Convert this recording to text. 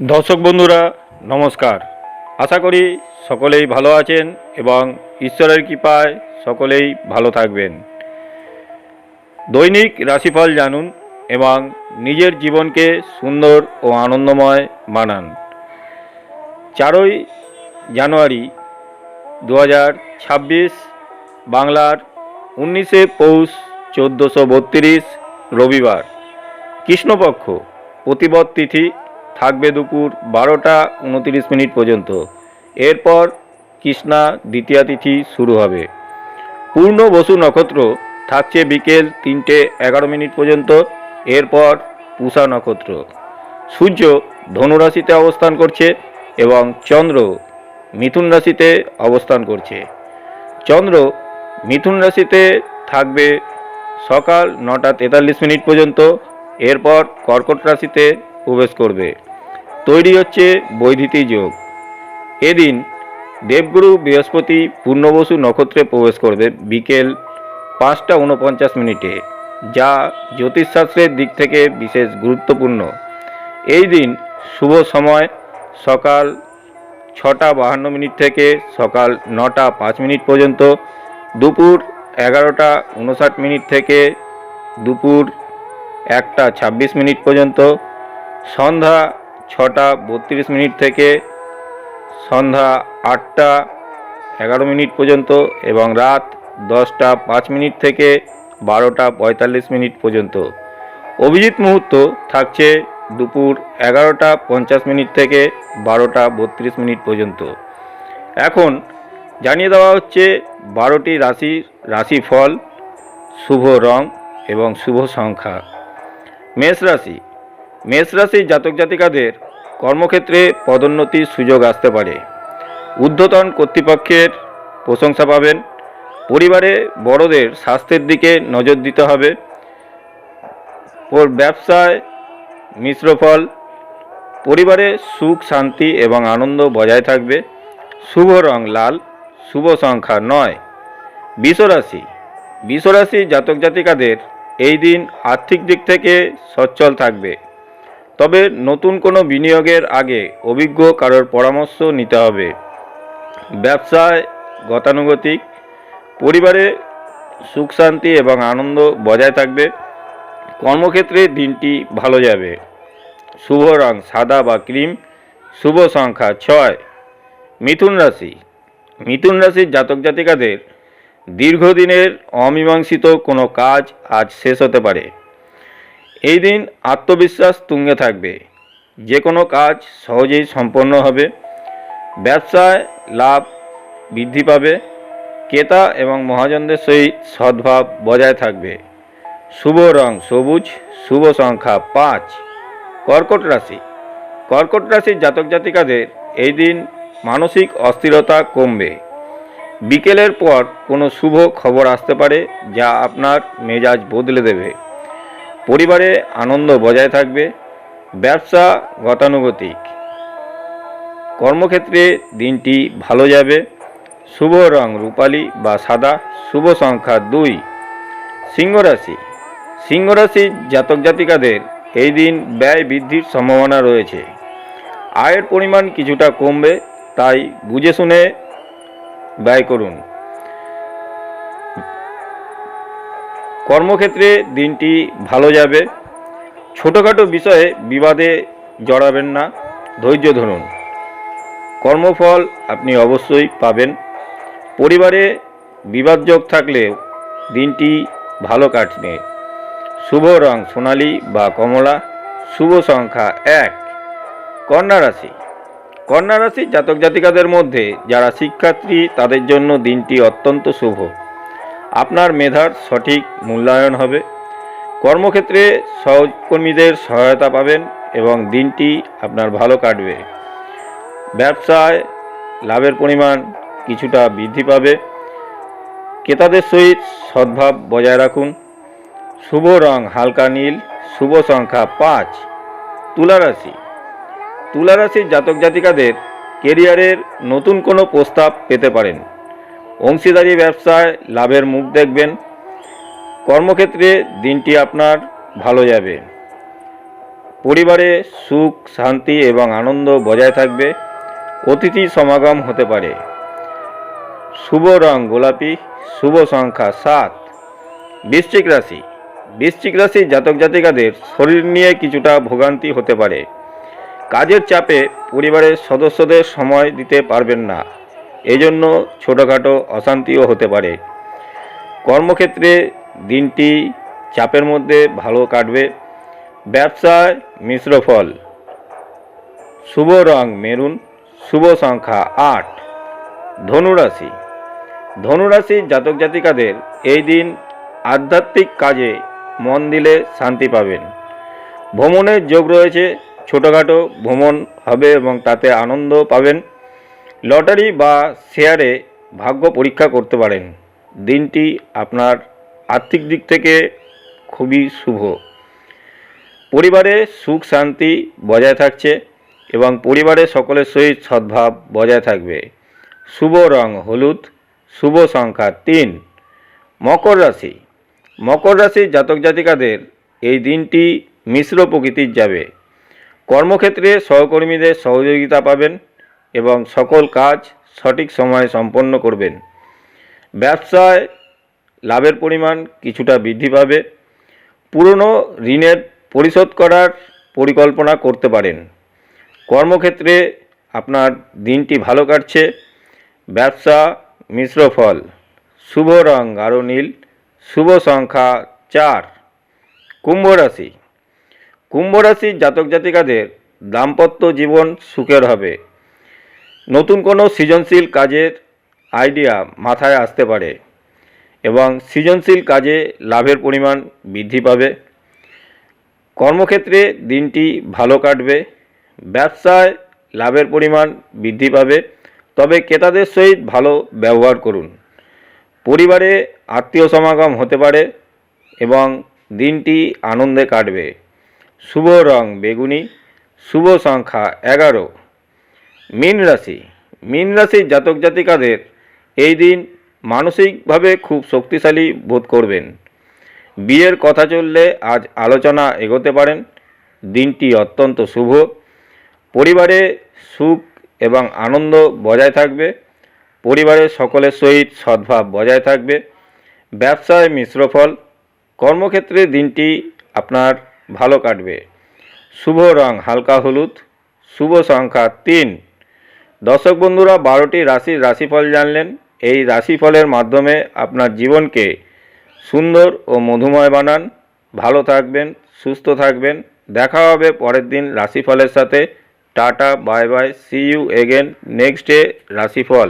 দর্শক বন্ধুরা, নমস্কার। আশা করি সকলেই ভালো আছেন এবং ঈশ্বরের কৃপায় সকলেই ভালো থাকবেন। দৈনিক রাশিফল জানুন এবং নিজের জীবনকে সুন্দর ও আনন্দময় বানান। চারই জানুয়ারি দু বাংলার উনিশে পৌষ চোদ্দোশো রবিবার। কৃষ্ণপক্ষ প্রতিবদ তিথি থাকবে দুপুর বারোটা উনতিরিশ মিনিট পর্যন্ত। এরপর কৃষ্ণা দ্বিতীয়া তিথি শুরু হবে। পূর্ণ বসু নক্ষত্র থাকছে বিকেল তিনটে এগারো মিনিট পর্যন্ত, এরপর পূষা নক্ষত্র। সূর্য ধনুরাশিতে অবস্থান করছে এবং চন্দ্র মিথুন রাশিতে অবস্থান করছে। চন্দ্র মিথুন রাশিতে থাকবে সকাল নটা তেতাল্লিশ মিনিট পর্যন্ত, এরপর কর্কট রাশিতে প্রবেশ করবে। তৈরি হচ্ছে বৈধিতি যোগ। এদিন দেবগুরু বৃহস্পতি পূর্ণবসু নক্ষত্রে প্রবেশ করবে বিকেল পাঁচটা উনপঞ্চাশ মিনিটে, যা জ্যোতিষশাস্ত্রের দিক থেকে বিশেষ গুরুত্বপূর্ণ। এই দিন শুভ সময়, সকাল ছটা বাহান্ন মিনিট থেকে সকাল নটা পাঁচ মিনিট পর্যন্ত, দুপুর এগারোটা উনষাট মিনিট থেকে দুপুর একটা ছাব্বিশ মিনিট পর্যন্ত, সন্ধ্যা ছটা বত্রিশ মিনিট থেকে সন্ধ্যা আটটা এগারো মিনিট পর্যন্ত এবং রাত দশটা পাঁচ মিনিট থেকে বারোটা পঁয়তাল্লিশ মিনিট পর্যন্ত। অভিজিৎ মুহূর্ত থাকছে দুপুর এগারোটা পঞ্চাশ মিনিট থেকে বারোটা বত্রিশ মিনিট পর্যন্ত। এখন জানিয়ে দেওয়া হচ্ছে বারোটি রাশির রাশিফল, শুভ রং এবং শুভ সংখ্যা। মেষ রাশি মেষ রাশির জাতক জাতিকাদের কর্মক্ষেত্রে পদোন্নতির সুযোগ আসতে পারে। ঊর্ধ্বতন কর্তৃপক্ষের প্রশংসা পাবেন। পরিবারে বড়দের স্বাস্থ্যের দিকে নজর দিতে হবে। ওর ব্যবসায় মিশ্র ফল। পরিবারে সুখ, শান্তি এবং আনন্দ বজায় থাকবে। শুভ রং লাল, শুভ সংখ্যা নয়। বিশ্বরাশি। বিশ্বরাশি জাতক জাতিকাদের এই দিন আর্থিক দিক থেকে সচ্ছল থাকবে। তবে নতুন কোনো বিনিয়োগের আগে অভিজ্ঞ কারোর পরামর্শ নিতে হবে। ব্যবসায় গতানুগতিক, পরিবারে সুখ শান্তি এবং আনন্দ বজায় থাকবে। কর্মক্ষেত্রে দিনটি ভালো যাবে। শুভ রং, সাদা বা ক্রিম, শুভ সংখ্যা ছয়। মিথুন রাশি। মিথুন রাশির জাতক জাতিকাদের দীর্ঘদিনের অমীমাংসিত কোনো কাজ আজ শেষ হতে পারে। এই দিন আত্মবিশ্বাস তুঙ্গে থাকবে। যে কোনো কাজ সহজেই সম্পন্ন হবে। ব্যবসায় লাভ বৃদ্ধি পাবে। ক্রেতা এবং মহাজনদের সহিত সদ্ভাব বজায় থাকবে। শুভ রং সবুজ, শুভ সংখ্যা পাঁচ। কর্কট রাশি। কর্কট রাশির জাতক জাতিকাদের এই দিন মানসিক অস্থিরতা কমবে। বিকেলের পর কোনো শুভ খবর আসতে পারে, যা আপনার মেজাজ বদলে দেবে। পরিবারে আনন্দ বজায় থাকবে, ব্যবসা গতানুগতিক। কর্মক্ষেত্রে দিনটি ভালো যাবে, শুভ রং রূপালী বা সাদা, শুভ সংখ্যা দুই। সিংহ রাশি। সিংহ জাতক জাতিকাদের এই দিন ব্যয় বৃদ্ধির সম্ভাবনা রয়েছে। আয়ের পরিমাণ কিছুটা কমবে, তাই বুঝে শুনে ব্যয় করুন। কর্মক্ষেত্রে দিনটি ভালো যাবে। ছোটোখাটো বিষয়ে বিবাদে জড়াবেন না। ধৈর্য ধরুন। কর্মফল আপনি অবশ্যই পাবেন। পরিবারে বিবাদযোগ থাকলেও দিনটি ভালো কাটবে। শুভ রং সোনালি বা কমলা, শুভ সংখ্যা এক। কন্যা রাশি। কন্যা রাশির জাতক জাতিকাদের মধ্যে যারা শিক্ষার্থী, তাদের জন্য দিনটি অত্যন্ত শুভ। আপনার মেধার সঠিক মূল্যায়ন হবে। কর্মক্ষেত্রে সহকর্মীদের সহায়তা পাবেন এবং দিনটি আপনার ভালো কাটবে। ব্যবসায় লাভের পরিমাণ কিছুটা বৃদ্ধি পাবে। ক্রেতাদের সহিত সদ্ভাব বজায় রাখুন। শুভ রং হালকা নীল, শুভ সংখ্যা পাঁচ। তুলা রাশি। তুলা রাশির জাতক জাতিকাদের কেরিয়ারের নতুন কোনো প্রস্তাব পেতে পারেন। অংশীদারি ব্যবসায় লাভের মুখ দেখবেন। কর্মক্ষেত্রে দিনটি আপনার ভালো যাবে। পরিবারে সুখ, শান্তি এবং আনন্দ বজায় থাকবে। অতিথি সমাগম হতে পারে। শুভ রং গোলাপি, শুভ সংখ্যা সাত। বৃশ্চিক রাশি। বৃশ্চিক রাশি জাতক জাতিকাদের শরীর নিয়ে কিছুটা ভোগান্তি হতে পারে। কাজের চাপে পরিবারের সদস্যদের সময় দিতে পারবেন না। এজন্য ছোটোখাটো অশান্তিও হতে পারে। কর্মক্ষেত্রে দিনটি চাপের মধ্যে ভালো কাটবে। ব্যবসায় মিশ্র ফল। শুভ রং মেরুন, শুভ সংখ্যা আট। ধনুরাশি। ধনুরাশির জাতক জাতিকাদের এই দিন আধ্যাত্মিক কাজে মন দিলে শান্তি পাবেন। ভ্রমণের যোগ রয়েছে, ছোটোখাটো ভ্রমণ হবে এবং তাতে আনন্দ পাবেন। লটারি বা শেয়ারে ভাগ্য পরীক্ষা করতে পারেন। দিনটি আপনার আর্থিক দিক থেকে খুবই শুভ। পরিবারে সুখ, শান্তি বজায় থাকছে এবং পরিবারের সকলের সহিত সদ্ভাব বজায় থাকবে। শুভ রং হলুদ, শুভ সংখ্যা তিন। মকর রাশি। মকর রাশির জাতক জাতিকাদের এই দিনটি মিশ্র প্রকৃতির যাবে। কর্মক্ষেত্রে সহকর্মীদের সহযোগিতা পাবেন। এবং সকল কাজ সঠিক সময়ে সম্পন্ন করবেন। ব্যবসায় লাভের পরিমাণ কিছুটা বৃদ্ধি পাবে। পুরনো ঋণের পরিশোধ করার পরিকল্পনা করতে পারেন। কর্মক্ষেত্রে আপনার দিনটি ভালো কাটছে। ব্যবসা মিশ্র ফল, শুভ রং আরও নীল, শুভ সংখ্যা চার। কুম্ভ রাশি, কুম্ভ রাশির জাতক জাতিকাদের দাম্পত্য জীবন সুখের হবে। নতুন কোনো সৃজনশীল কাজের আইডিয়া মাথায় আসতে পারে এবং সৃজনশীল কাজে লাভের পরিমাণ বৃদ্ধি পাবে। কর্মক্ষেত্রে দিনটি ভালো কাটবে, ব্যবসায় লাভের পরিমাণ বৃদ্ধি পাবে, তবে ক্রেতাদের সহিত ভালো ব্যবহার করুন। পরিবারে আত্মীয় সমাগম হতে পারে এবং দিনটি আনন্দে কাটবে। শুভ রং বেগুনি, শুভ সংখ্যা এগারো। মীন রাশি। মীন রাশির জাতক জাতিকাদের এই দিন মানসিকভাবে খুব শক্তিশালী বোধ করবেন। বিয়ের কথা চললে আজ আলোচনা এগোতে পারেন। দিনটি অত্যন্ত শুভ। পরিবারে সুখ এবং আনন্দ বজায় থাকবে। পরিবারের সকলের সহিত সদ্ভাব বজায় থাকবে। ব্যবসায় মিশ্র ফল। কর্মক্ষেত্রে দিনটি আপনার ভালো কাটবে। শুভ রং হালকা হলুদ। শুভ সংখ্যা তিন। দর্শক বন্ধুরা, বারোটি রাশির রাশিফল জানলেন। এই রাশিফলের মাধ্যমে আপনার জীবনকে সুন্দর ও মধুময় বানান। ভালো থাকবেন, সুস্থ থাকবেন। দেখা হবে পরের দিন রাশিফলের সাথে। Tata, bye bye see you again next day রাশিফল।